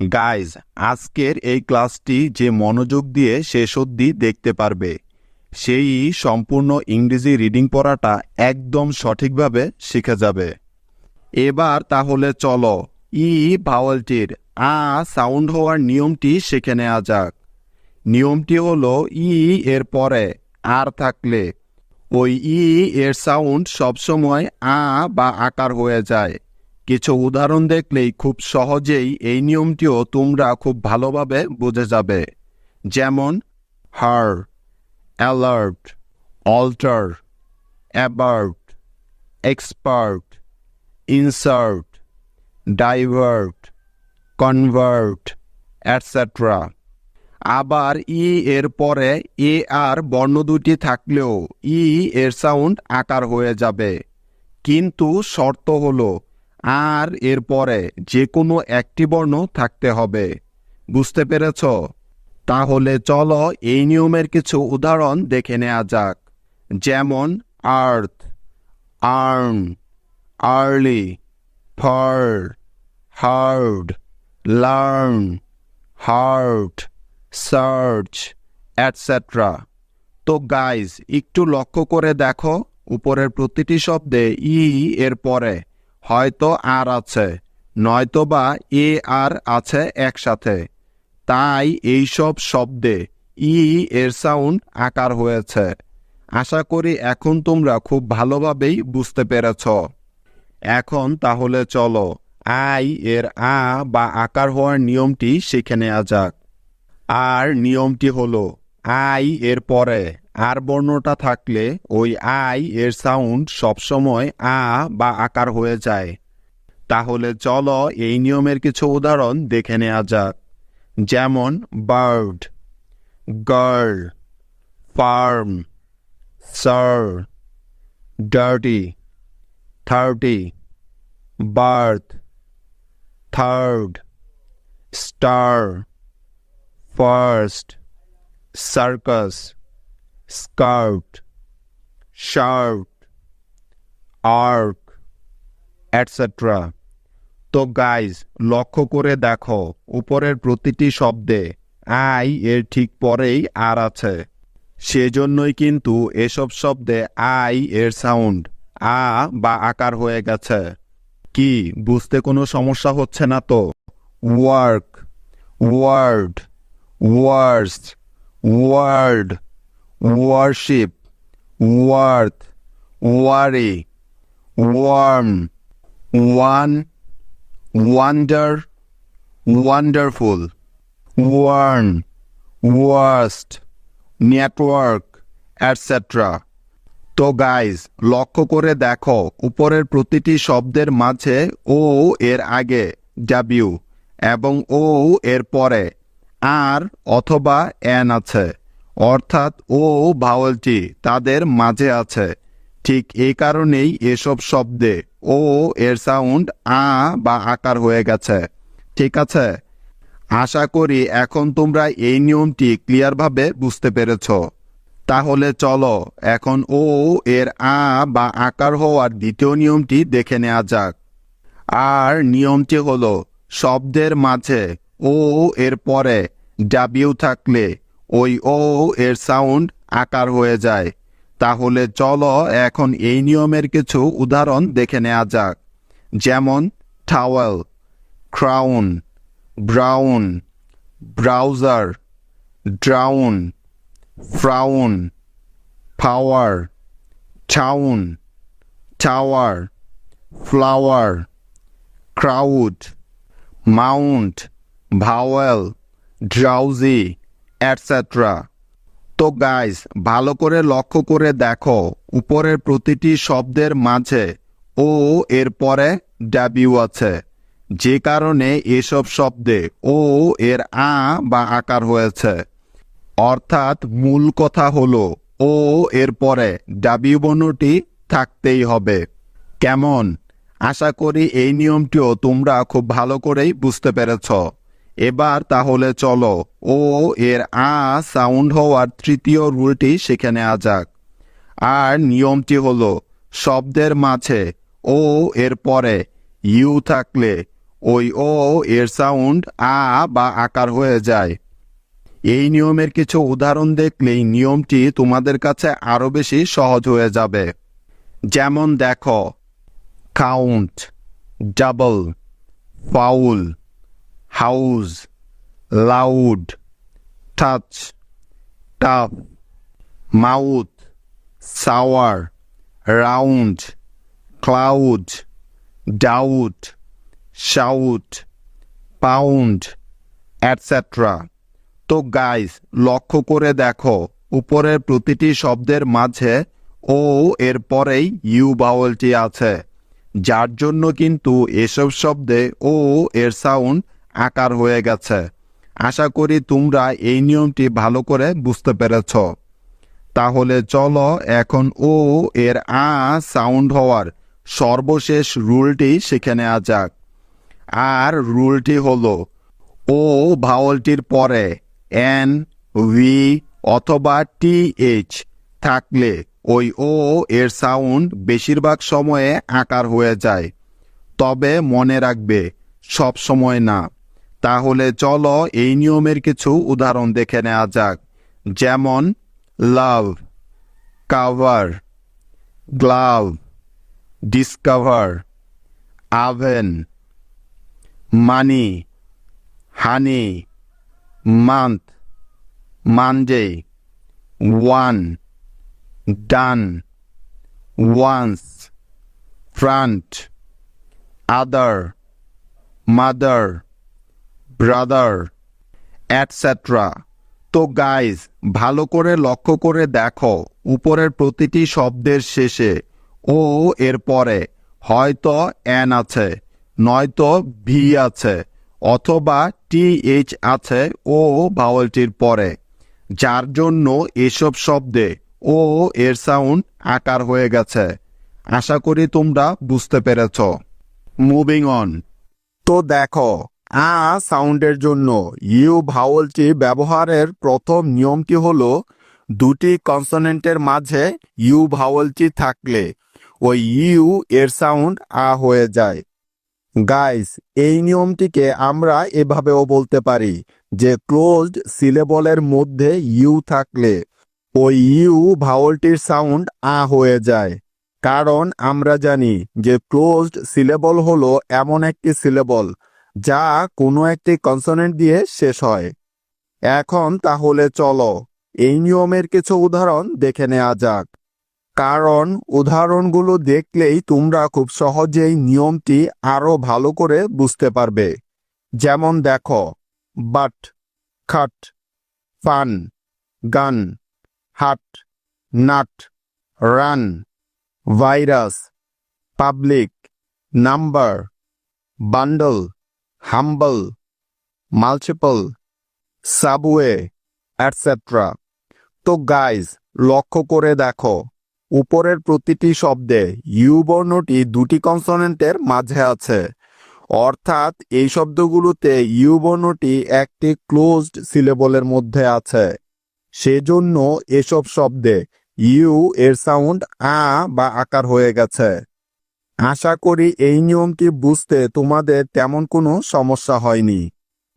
Guys আজকের এই ক্লাসটি যে মনোযোগ দিয়ে শেষ অবধি দেখতে পারবে, সেই সম্পূর্ণ ইংরেজি রিডিং পড়াটা একদম সঠিকভাবে শিখে যাবে। এবার তাহলে চলো, ই ভাওয়ালটির আ সাউন্ড হওয়ার নিয়মটি শিখে নেওয়া যাক। নিয়মটি হলো ই এর পরে আর থাকলে, ওই ই এর সাউন্ড সবসময় আ বা আকার হয়ে যায়। কিছু উদাহরণ দেখলেই খুব সহজেই এই নিয়মটিও তোমরা খুব ভালোভাবে বুঝে যাবে। যেমন her alert alter avert expert insert divert convert etcetera আবার ই এর পরে এ আর বর্ণ দুটি থাকলেও ই এর সাউন্ড আকার হয়ে যাবে। কিন্তু শর্ত হলো আর এর পরে যে কোনো একটি বর্ণ থাকতে হবে। বুঝতে পেরেছ? তাহলে চলো এই নিয়মের কিছু উদাহরণ দেখে নেওয়া যাক। যেমন earth earn early far hard learn heart search etcetera তো গাইজ একটু লক্ষ্য করে দেখো, উপরের প্রতিটি শব্দে ই এর পরে। হয়তো আর আছে নয়তো বা এ আর আছে একসাথে। তাই এইসব শব্দে ই এর সাউন্ড আকার হয়েছে। আশা করি এখন তোমরা খুব ভালোভাবেই বুঝতে পেরেছ। এখন তাহলে চলো, আই এর আ বা আকার হওয়ার নিয়মটি শিখে নেওয়া যাক। আর নিয়মটি হলো আই এর পরে। আর বর্ণটা থাকলে ওই আই এর সাউন্ড সবসময় আ বা আকার হয়ে যায়। তাহলে চলো এই নিয়মের কিছু উদাহরণ দেখে নেওয়া যাক। যেমন bird girl firm sir dirty thirty birth third star first circus scout shirt arc etcetera তো গাইজ লক্ষ্য করে দেখো, উপরের প্রতিটি শব্দে আই এর ঠিক পরেই আর আছে। সেজন্যই কিন্তু এসব শব্দে আই এর সাউন্ড আ বা আকার হয়ে গেছে। কি, বুঝতে কোনো সমস্যা হচ্ছে না তো? Work word worse word worship worth worry warm one wonder wonderful warn worst network etcetera তো গাইজ লক্ষ্য করে দেখো, উপরের প্রতিটি শব্দের মাঝে ও এর আগে ডাব্লিউ এবং ও এর পরে। আর অথবা এন আছে। অর্থাৎ ও ভাওয়েলটি তাদের মাঝে আছে। ঠিক এই কারণেই এসব শব্দে ও এর সাউন্ড আ বা আকার হয়ে গেছে। ঠিক আছে? আশা করি এখন তোমরা এই নিয়মটি ক্লিয়ারভাবে বুঝতে পেরেছ। তাহলে চলো এখন ও এর আ বা আকার হওয়ার দ্বিতীয় নিয়মটি দেখে নেওয়া যাক। আর নিয়মটি হলো, শব্দের মাঝে ও এর পরে ডাবিউ থাকলে ওই ও এর সাউন্ড আকার হয়ে যায়। তাহলে চলো এখন এই নিয়মের কিছু উদাহরণ দেখে নেওয়া যাক। যেমন towel crown brown browser drown frown power town tower flower crowd mount vowel drowsy etcetera তো গাইজ ভালো করে লক্ষ্য করে দেখো, উপরের প্রতিটি শব্দের মাঝে ও এর পরে ডাবিউ আছে। যে কারণে এসব শব্দে ও, এর আ বা আকার হয়েছে। অর্থাৎ মূল কথা হলো ও এর পরে ডাবিউ বর্ণটি থাকতেই হবে। কেমন? আশা করি এই নিয়মটিও তোমরা খুব ভালো করেই বুঝতে পেরেছ। এবার তাহলে চলো। ও, এর আ সাউন্ড হওয়ার তৃতীয় রুলটি শিখে নেওয়া যাক। আর নিয়মটি হলো, শব্দের মাঝে ও এর পরে, ইউ থাকলে ওই ও এর সাউন্ড আ বা আকার হয়ে যায়। এই নিয়মের কিছু উদাহরণ দেখলেই নিয়মটি তোমাদের কাছে আরও বেশি সহজ হয়ে যাবে। যেমন দেখো, count, double, foul house loud touch tough mouth sour round cloud doubt shout pound etcetera তো গাইস লক্ষ্য করে দেখো, উপরের প্রতিটি শব্দের মাঝে ও এর পরেই ইউ বাউলটি আছে। যার জন্য কিন্তু এসব শব্দে ও এর সাউন্ড আকার হয়ে গেছে। আশা করি তোমরা এই নিয়মটি ভালো করে বুঝতে পেরেছ। তাহলে চলো এখন ও এর আ সাউন্ড হওয়ার সর্বশেষ রুলটি শিখে নেওয়া যাক। আর রুলটি হল, ও ভাওলটির পরে এন, ভি অথবা টি, এইচ থাকলে ওই ও এর সাউন্ড বেশিরভাগ সময়ে আকার হয়ে যায়। তবে মনে রাখবে, সব সময় না। তাহলে চলো এই নিয়মের কিছু উদাহরণ দেখে নেওয়া যাক। যেমন love cover glove discover oven money honey month Monday one done once front other mother brother etcetera তো গাইজ ভালো করে লক্ষ্য করে দেখো, উপরের প্রতিটি শব্দের শেষে ও এর পরে, হয়তো অ্যান আছে, নয়তো ভি আছে, অথবা টি এইচ আছে ও ভাওয়ালটির পরে, যার জন্য এসব শব্দে ও এর সাউন্ড আকার হয়ে গেছে। আশা করি তোমরা বুঝতে পেরেছ। মুভিং অন তো দেখো আ সাউন্ডের জন্য ইউ ভাওয়ালটি ব্যবহারের প্রথম নিয়মটি হলো দুটি কনসোনেন্টের মাঝে ইউ ভাওয়ালটি থাকলে ওই ইউ এর সাউন্ড আ হয়ে যায়। গাইস, এই নিয়মটিকে আমরা এভাবেও বলতে পারি যে ক্লোজড সিলেবলের মধ্যে ইউ থাকলে ওই ইউ ভাওয়ালটির সাউন্ড আ হয়ে যায়। কারণ আমরা জানি যে ক্লোজড সিলেবল হলো এমন একটি সিলেবল যা কোনো একটি কনসোনেন্ট দিয়ে শেষ হয়। এখন তাহলে চলো এই নিয়মের কিছু উদাহরণ দেখে নেওয়া যাক। কারণ উদাহরণগুলো দেখলেই তোমরা খুব সহজেই নিয়মটি আরও ভালো করে বুঝতে পারবে। যেমন দেখো, but, cut, fun, gun, hut, nut, run, virus, public, number, bundle humble multiple subway etcetera তো গাইজ লক্ষ্য করে দেখো, উপরের প্রতিটি শব্দে ইউ বর্ণটি দুটি কনসোনেন্টের মাঝে আছে। অর্থাৎ এই শব্দগুলোতে ইউ বর্ণটি একটি ক্লোজড সিলেবলের মধ্যে আছে। সেজন্য এসব শব্দে ইউ এর সাউন্ড আ, বা আকার হয়ে গেছে। আশা করি এই নিয়মটি বুঝতে তোমাদের তেমন কোনো সমস্যা হয়নি।